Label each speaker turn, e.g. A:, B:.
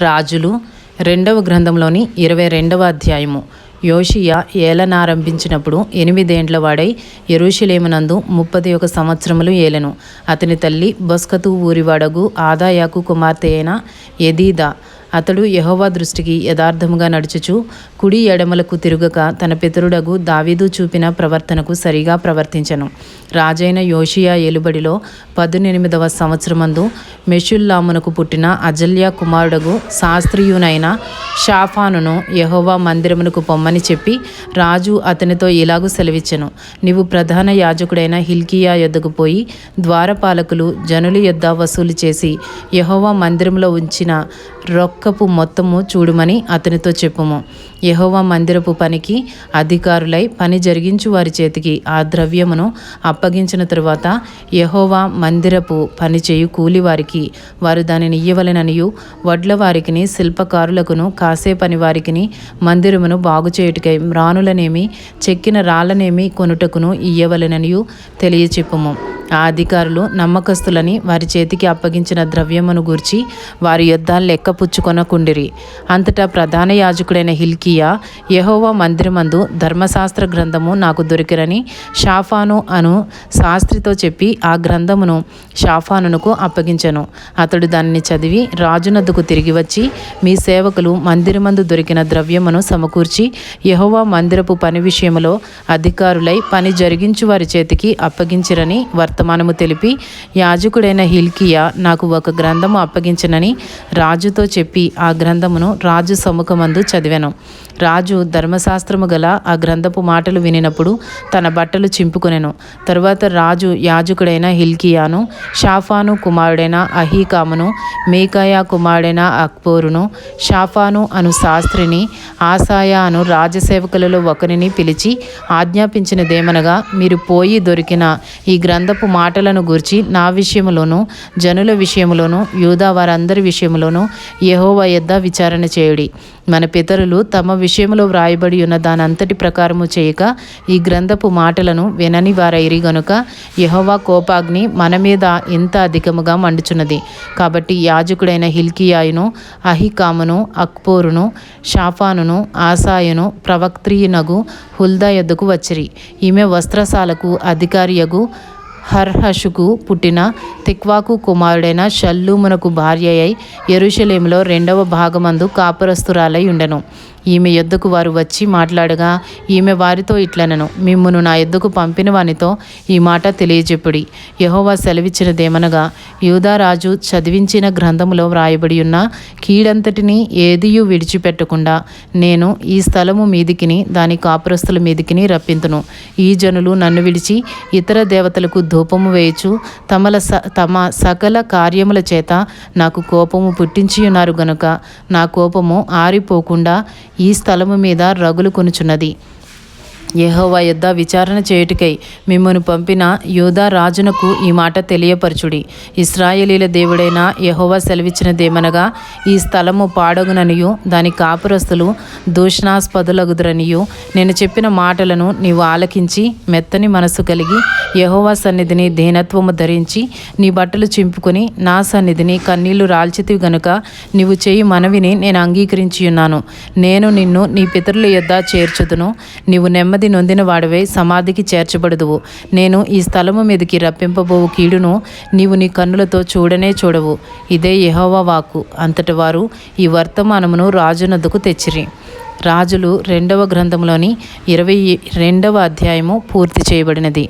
A: రాజులు. రెండవ గ్రంథంలోని ఇరవై రెండవ అధ్యాయము. యోషియా ఏలనారంభించినప్పుడు ఎనిమిదేండ్ల వాడై ఎరుషులేమునందు ముప్పది ఒక సంవత్సరములు ఏలెను. అతని తల్లి బొస్కతు ఊరివాడగు ఆదాయాకు కుమార్తె అయిన ఎదీదా అతడు యహోవా దృష్టికి యథార్థముగా నడుచుచు కుడి ఎడమలకు తిరుగక తన పితరుడగు దావీదు చూపిన ప్రవర్తనకు సరిగా ప్రవర్తించను. రాజైన యోషియా ఏలుబడిలో పదునెనిమిదవ సంవత్సరమందు మెషుల్లామునకు పుట్టిన అజల్యా కుమారుడగు శాస్త్రీయునైన షాఫానును యహోవా మందిరమునకు పొమ్మని చెప్పి రాజు అతనితో ఇలాగూ సెలవిచ్చెను. నీవు ప్రధాన యాజకుడైన హిల్కియా యొద్దకు పోయి ద్వారపాలకులు జనుల యొద్ద వసూలు చేసి యహోవా మందిరంలో ఉంచిన రొక్కపు మొత్తము చూడుమని అతనితో చెప్పుము. యహోవా మందిరపు పనికి అధికారులై పని జరిగించు వారి చేతికి ఆ ద్రవ్యమును అప్పగించిన తరువాత యహోవా మందిరపు పని చేయు కూలి వారికి వారు దానిని ఇయ్యవలెననియు వడ్ల వారికిని శిల్పకారులకును కాసే పని వారికిని మందిరమును బాగు చేయుటకై మ్రానులనేమి చెక్కిన రాళ్ళనేమి కొనుటకును ఇయ్యవలెననియు తెలియచెప్పుము. ఆ అధికారులు నమ్మకస్తులని వారి చేతికి అప్పగించిన ద్రవ్యమును గూర్చి వారి యుద్ధాలు లెక్క పుచ్చుకొనకుండిరి అంతటా ప్రధాన యాజకుడైన హిల్కియా యహోవా మందిరమందు ధర్మశాస్త్ర గ్రంథము నాకు దొరికిరని షాఫాను అను శాస్త్రితో చెప్పి ఆ గ్రంథమును షాఫానునకు అప్పగించను. అతడు దానిని చదివి రాజునద్దుకు తిరిగి వచ్చి మీ సేవకులు మందిరమందు దొరికిన ద్రవ్యమును సమకూర్చి యహోవా మందిరపు పని విషయములో అధికారులై పని జరిగించు వారి చేతికి అప్పగించిరని వర్తమానము తెలిపి యాజకుడైన హిల్కియా నాకు ఒక గ్రంథము అప్పగించనని రాజుతో చెప్పి ఆ గ్రంథమును రాజు సముఖమందు చదివాను. రాజు ధర్మశాస్త్రము గల ఆ గ్రంథపు మాటలు వినినప్పుడు తన బట్టలు చింపుకొనెను. తరువాత రాజు యాజకుడైన హిల్కియాను షాఫాను కుమారుడైన అహీకామును మేకాయా కుమారుడైన అక్బోరును షాఫాను అను శాస్త్రిని ఆసాయా అను రాజసేవకులలో ఒకరిని పిలిచి ఆజ్ఞాపించినదేమనగా మీరు పోయి దొరికిన ఈ గ్రంథపు మాటలను గూర్చి నా విషయములోను జనుల విషయములోను యూదా వారందరి విషయంలోనూ యహోవా యొద్ద విచారణ చేయుడి. మన పితరులు తమ విషయంలో వ్రాయబడి ఉన్న దానంతటి ప్రకారము చేయక ఈ గ్రంథపు మాటలను వినని వారైరి గనుక యహోవా కోపాగ్ని మన మీద ఇంత అధికముగా మండుచున్నది. కాబట్టి యాజకుడైన హిల్కియాయును అహికామును అక్పోరును షాఫానును ఆసాయును ప్రవక్త్రియునగు హుల్దా యొద్దకు వచ్చిరి. ఈమె వస్త్రశాలకు అధికారియగు హర్హషుకు పుట్టిన తిక్వాకు కుమారుడైన షల్లూమునకు భార్య అయి ఎరుషలేములో రెండవ భాగమందు కాపురస్తురాలై ఉండెను. ఈమె యొద్దకు వారు వచ్చి మాట్లాడగా ఈమె వారితో ఇట్లనను. మిమ్మును నా యొద్దకు పంపిన వానితో ఈ మాట తెలియజెప్పుడి. యహోవా సెలవిచ్చినదేమనగా యూదారాజు చదివించిన గ్రంథములో వ్రాయబడి ఉన్న కీడంతటిని ఏదియూ విడిచిపెట్టకుండా నేను ఈ స్థలము మీదికిని దాని కాపురస్తుల మీదికిని రప్పింతును. ఈ జనులు నన్ను విడిచి ఇతర దేవతలకు ధూపము వేయచు తమల స తమ సకల కార్యముల చేత నాకు కోపము పుట్టించి ఉన్నారు గనుక నా కోపము ఆరిపోకుండా ఈ స్థలము మీద రగులు కొనుచున్నది. యహోవా యొద్ద విచారణ చేయుటకై మిమ్మను పంపిన యూదా రాజునకు ఈ మాట తెలియపరచుడి. ఇస్రాయేలీల దేవుడైన యహోవా సెలవిచ్చినదేమనగా ఈ స్థలము పాడగుననియు దాని కాపురస్తులు దూషణాస్పదులగుదురనియు నేను చెప్పిన మాటలను నీవు ఆలకించి మెత్తని మనసు కలిగి యహోవా సన్నిధిని దీనత్వము ధరించి నీ బట్టలు చింపుకొని నా సన్నిధిని కన్నీళ్ళు రాల్చితివి గనుక నీవు చేయి మనవిని నేను అంగీకరించి ఉన్నాను నేను నిన్ను నీ పితరుల యొద్ద చేర్చుదును. నీవు నెమ్మది నొందిన వాడవే సమాధికి చేర్చబడదువు. నేను ఈ స్థలము మీదకి రప్పింపబోవు కీడును నీవు నీ కన్నులతో చూడనే చూడవు. ఇదే యెహోవా వాక్కు. అంతటి వారు ఈ వర్తమానమును రాజునద్దుకు తెచ్చిరి. రాజులు రెండవ గ్రంథంలోని ఇరవై రెండవ అధ్యాయము పూర్తి చేయబడినది.